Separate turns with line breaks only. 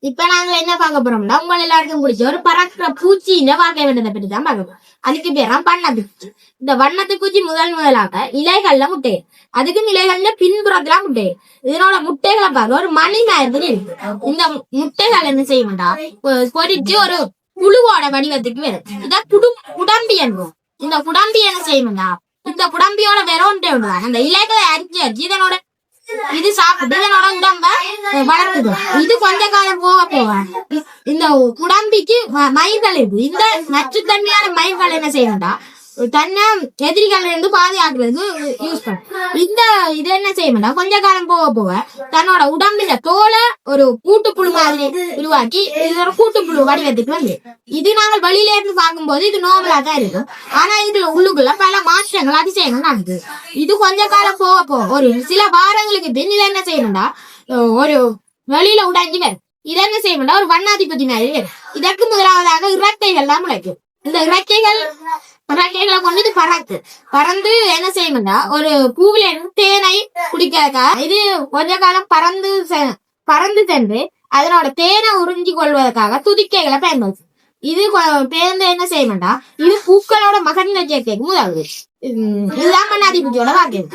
இப்ப நாங்க என்ன பார்க்க போறோம்னா உங்க எல்லாருக்கும் பிடிச்ச ஒரு பறக்கிற பூச்சின்னு பார்க்க வேண்டியதை பற்றி தான் பார்க்க போறோம். அதுக்கு பேரா வண்ணத்து பூச்சி. இந்த வண்ணத்து பூச்சி முதல் முதலாக இலைகள்ல முட்டை. அதுக்கு இலைகள்ல பின்புறத்துல முட்டை. இதனோட முட்டைகளை பார்க்க ஒரு மணி நேரத்துல இருக்கு. இந்த முட்டைகள் என்ன செய்யும்டா? பொ- ஒரு புழுவோட வடிவத்துக்கு வரும். இதான் குடும் குடம்பி என்போம் இந்த குடம்பி என்ன செய்யும்டா? இந்த குடம்பியோட வெறும் அந்த இலைகளை அரிஞ்சு அரிஞ்சு இதனோட இது சாப்பிட்டு இதனோட உடம்ப வளர்க்குது. இது கொஞ்ச காலம் போக போக இந்த குடம்பிக்கு ம- மயிர்கள் இருக்கு. இந்த நச்சுத்தன்மையான மயிர்கள் என்ன செய்யணும்டா தன்னை எதிரிகள் இருந்து பாதுகாக்கிறது யூஸ் பண்ணும் இந்த இது என்ன செய்யணும்னா கொஞ்ச காலம் போக போக தன்னோட உடம்புல தோலை ஒரு கூட்டுப்புழு மாதிரி உருவாக்கி இதோட கூட்டுப்புழு வடிவத்துக்கு வந்து. இது நாங்கள் வெளியில இருந்து பார்க்கும்போது இது நோமலா தான் இருக்கும். ஆனா இதுல உள்ளுக்குள்ள பல மாற்றங்கள் அதிசயங்கள் நடக்குது. இது கொஞ்ச காலம் போக போக ஒரு சில வாரங்களுக்கு பின் இதை என்ன செய்யணும்னா ஒரு வெளியில உடைஞ்சு வரும். இதை என்ன செய்யணும்டா ஒரு வண்ணாதிபதி மாதிரி இதற்கு முதலாவதாக இரட்டைகள்லாம் முளைக்கும். இந்த இறக்கைகள் இறக்கைகளை கொண்டு பறக்கு. பறந்து என்ன செய்யணும்னா ஒரு பூவில இருந்து தேனை குடிக்கிறதுக்காக இது கொஞ்ச காலம் பறந்து செ- பறந்து சென்று அதனோட தேனை உறிஞ்சி கொள்வதற்காக துதிக்கைகளை பயன்படுத்து இது பேருந்து பேர்ந்து என்ன செய்யணும்டா இது பூக்களோட மகன் சேர்க்கைக்கு முதலாவது உம் இதுதான் மண்ணாதிபதியோட வாக்கியம்